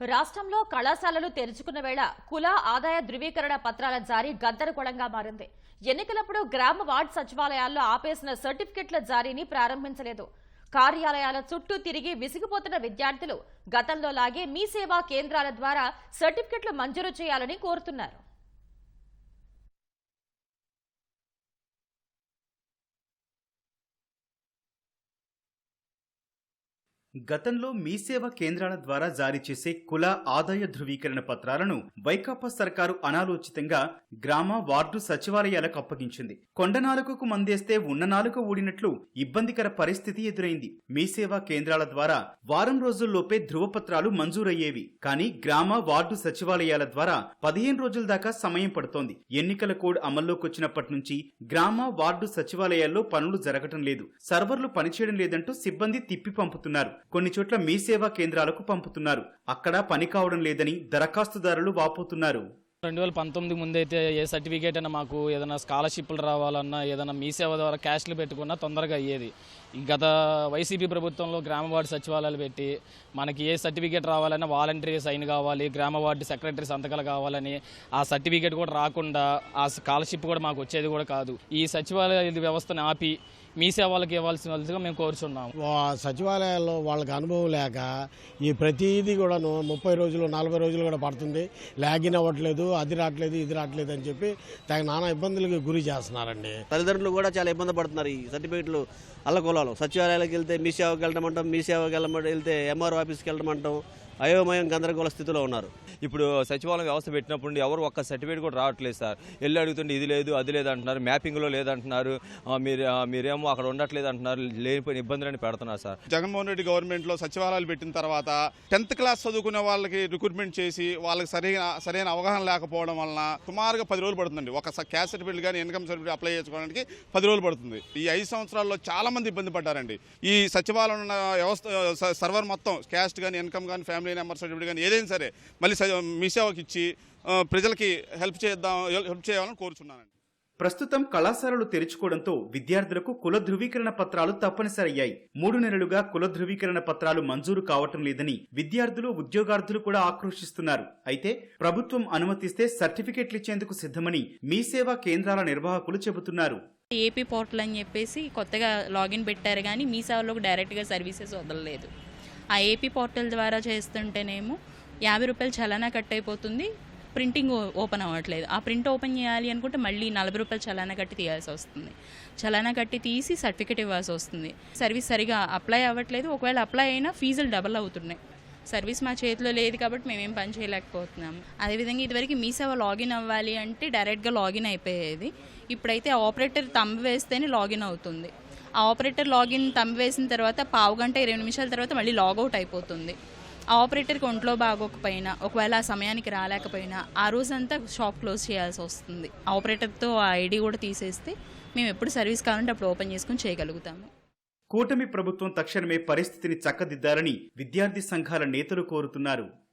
రాష్ట్రంలో కళాశాలలు తెరుచుకున్న వేళ కుల ఆదాయ ధృవీకరణ పత్రాల జారీ గద్దరగోళంగా మారింది. ఎన్నికలప్పుడు గ్రామ వార్డు సచివాలయాల్లో ఆపేసిన సర్టిఫికెట్ల జారీని ప్రారంభించలేదు. కార్యాలయాల చుట్టూ తిరిగి విసిగిపోతున్న విద్యార్థులు గతంలో లాగే మీ సేవా కేంద్రాల ద్వారా సర్టిఫికెట్లు మంజూరు చేయాలని కోరుతున్నారు. గతంలో మీసేవా కేంద్రాల ద్వారా జారీ చేసే కుల ఆదాయ ధృవీకరణ పత్రాలను వైకాపా సర్కారు అనాలోచితంగా గ్రామ వార్డు సచివాలయాలకు అప్పగించింది. కొండ నాలుకకు మందేస్తే ఉన్న నాలుక ఊడినట్లు ఇబ్బందికర పరిస్థితి ఎదురైంది. మీ సేవా కేంద్రాల ద్వారా వారం రోజుల్లోపే ధృవపత్రాలు మంజూరయ్యేవి. కానీ గ్రామ వార్డు సచివాలయాల ద్వారా పదిహేను రోజుల దాకా సమయం పడుతోంది. ఎన్నికల కోడ్ అమల్లోకి వచ్చినప్పటి నుంచి గ్రామ వార్డు సచివాలయాల్లో పనులు జరగటం లేదు. సర్వర్లు పనిచేయడం లేదంటూ సిబ్బంది తిప్పి పంపుతున్నారు. కొన్ని చోట్ల మీ సేవా కేంద్రాలకు పంపుతున్నారు. అక్కడ పని కావడం లేదని దరఖాస్తుదారులు వాపోతున్నారు. రెండు వేల పంతొమ్మిది ముందైతే ఏ సర్టిఫికేట్ అయినా మాకు ఏదైనా స్కాలర్షిప్లు రావాలన్నా ఏదైనా మీ సేవ ద్వారా క్యాష్లు పెట్టుకున్నా తొందరగా అయ్యేది. గత వైసీపీ ప్రభుత్వంలో గ్రామ వార్డు సచివాలయాలు పెట్టి మనకి ఏ సర్టిఫికేట్ రావాలన్నా వాలంటరీ సైన్ కావాలి గ్రామ వార్డు సెక్రటరీ సంతకాలు కావాలని ఆ సర్టిఫికేట్ కూడా రాకుండా ఆ స్కాలర్షిప్ కూడా మాకు వచ్చేది కూడా కాదు. ఈ సచివాలయ వ్యవస్థను ఆపి మీ సేవలకు ఇవ్వాల్సినదిగా మేము కోరుచున్నాము. వా- సచివాలయాల్లో వాళ్ళకి అనుభవం లేక ఈ ప్రతిదీ కూడాను ముప్పై రోజులు నలభై రోజులు కూడా పడుతుంది. లాగిన్ అవ్వట్లేదు అది రావట్లేదు ఇది రావట్లేదు అని చెప్పి తగిన నానా ఇబ్బందులకు గురి చేస్తున్నారండి. తల్లిదండ్రులు కూడా చాలా ఇబ్బంది పడుతున్నారు ఈ సర్టిఫికెట్లు అల్లకొలాలు. సచివాలయాలకు వెళ్తే మీ సేవకి వెళ్ళమంటాం మీ సేవకి వెళ్ళమంటే వెళ్తే ఎంఆర్ఓ ఆఫీస్కి వెళ్ళమంటాం. అయోమయం గందరగోళ స్థితిలో ఉన్నారు. ఇప్పుడు సచివాలయం వ్యవస్థ పెట్టినప్పుడు ఎవరు ఒక్క సర్టిఫికేట్ కూడా రావట్లేదు సార్. వెళ్ళి అడుగుతుంటే ఇది లేదు అది లేదు అంటున్నారు మ్యాపింగ్లో లేదంటున్నారు మీరు మీరేమో అక్కడ ఉండట్లేదు అంటున్నారు లేనిపోయిన ఇబ్బందులని పెడుతున్నారు సార్. జగన్మోహన్ రెడ్డి గవర్నమెంట్లో సచివాలయాలు పెట్టిన తర్వాత టెన్త్ క్లాస్ చదువుకునే వాళ్ళకి రిక్రూట్మెంట్ చేసి వాళ్ళకి సరైన సరైన అవగాహన లేకపోవడం వలన సుమారుగా పది రోజులు పడుతుందండి. ఒక స- క్యాస్ట్ సర్టిఫికేట్ కానీ ఇన్కమ్ సర్టిఫికేట్ అప్లై చేసుకోవడానికి పది రోజులు పడుతుంది. ఈ ఐదు సంవత్సరాల్లో చాలా మంది ఇబ్బంది పడ్డారండి. ఈ సచివాలయం ఉన్న వ్యవస్థ స- సర్వర్ మొత్తం క్యాస్ట్ కానీ ఇన్కమ్ కానీ ఫ్యామిలీ నెంబర్ సర్టిఫికేట్ కానీ ఏదైనా సరే మళ్ళీ మీ సేవకి ఇచ్చి ప్రజలకి హెల్ప్ చేద్దాం హెల్ప్ చేయాలని కోరుచున్నానండి. ప్రస్తుతం కళాశాలలు తెరుచుకోవడంతో విద్యార్థులకు కుల ధృవీకరణ పత్రాలు తప్పనిసరయ్యాయి. మూడు నెలలుగా కుల ధృవీకరణ పత్రాలు మంజూరు కావటం లేదని విద్యార్థులు ఉద్యోగార్థులు కూడా ఆక్రోశిస్తున్నారు. అయితే ప్రభుత్వం అనుమతిస్తే సర్టిఫికెట్లు ఇచ్చేందుకు సిద్ధమని మీ సేవా కేంద్రాల నిర్వాహకులు చెబుతున్నారు. ఏపీ పోర్టల్ అని చెప్పేసి కొత్తగా లాగిన్ పెట్టారు కానీ మీ సేవలోకి డైరెక్ట్గా సర్వీసెస్ వదలలేదు. ఆ ఏపీ పోర్టల్ ద్వారా చేస్తుంటేనేమో యాభై రూపాయలు చలానా కట్ అయిపోతుంది. ప్రింటింగ్ ఓ- ఓపెన్ అవ్వట్లేదు. ఆ ప్రింట్ ఓపెన్ చేయాలి అనుకుంటే మళ్ళీ నలభై రూపాయలు చలానా కట్టి తీయాల్సి వస్తుంది. చలానా కట్టి తీసి సర్టిఫికేట్ ఇవ్వాల్సి వస్తుంది. సర్వీస్ సరిగా అప్లై అవ్వట్లేదు. ఒకవేళ అప్లై అయినా ఫీజులు డబల్ అవుతున్నాయి. సర్వీస్ మా చేతిలో లేదు కాబట్టి మేమేం పని చేయలేకపోతున్నాము అదేవిధంగా ఇదివరకు మీ సేవ లాగిన్ అవ్వాలి అంటే డైరెక్ట్గా లాగిన్ అయిపోయేది. ఇప్పుడైతే ఆపరేటర్ తంబు వేస్తేనే లాగిన్ అవుతుంది. ఆ ఆపరేటర్ లాగిన్ తమ్మి వేసిన తర్వాత పావు గంట ఇరవై నిమిషాల తర్వాత మళ్ళీ లాగౌట్ అయిపోతుంది. ఆ ఆపరేటర్కి ఒంట్లో బాగోకపోయినా ఒకవేళ ఆ సమయానికి రాలేకపోయినా ఆ రోజంతా షాప్ క్లోజ్ చేయాల్సి వస్తుంది. ఆపరేటర్తో ఆ ఐడి కూడా తీసేస్తే మేము ఎప్పుడు సర్వీస్ కావాలంటే అప్పుడు ఓపెన్ చేసుకుని చేయగలుగుతాము. కూటమి ప్రభుత్వం తక్షణమే పరిస్థితిని చక్కదిద్దాలని విద్యార్థి సంఘాల నేతలు కోరుతున్నారు.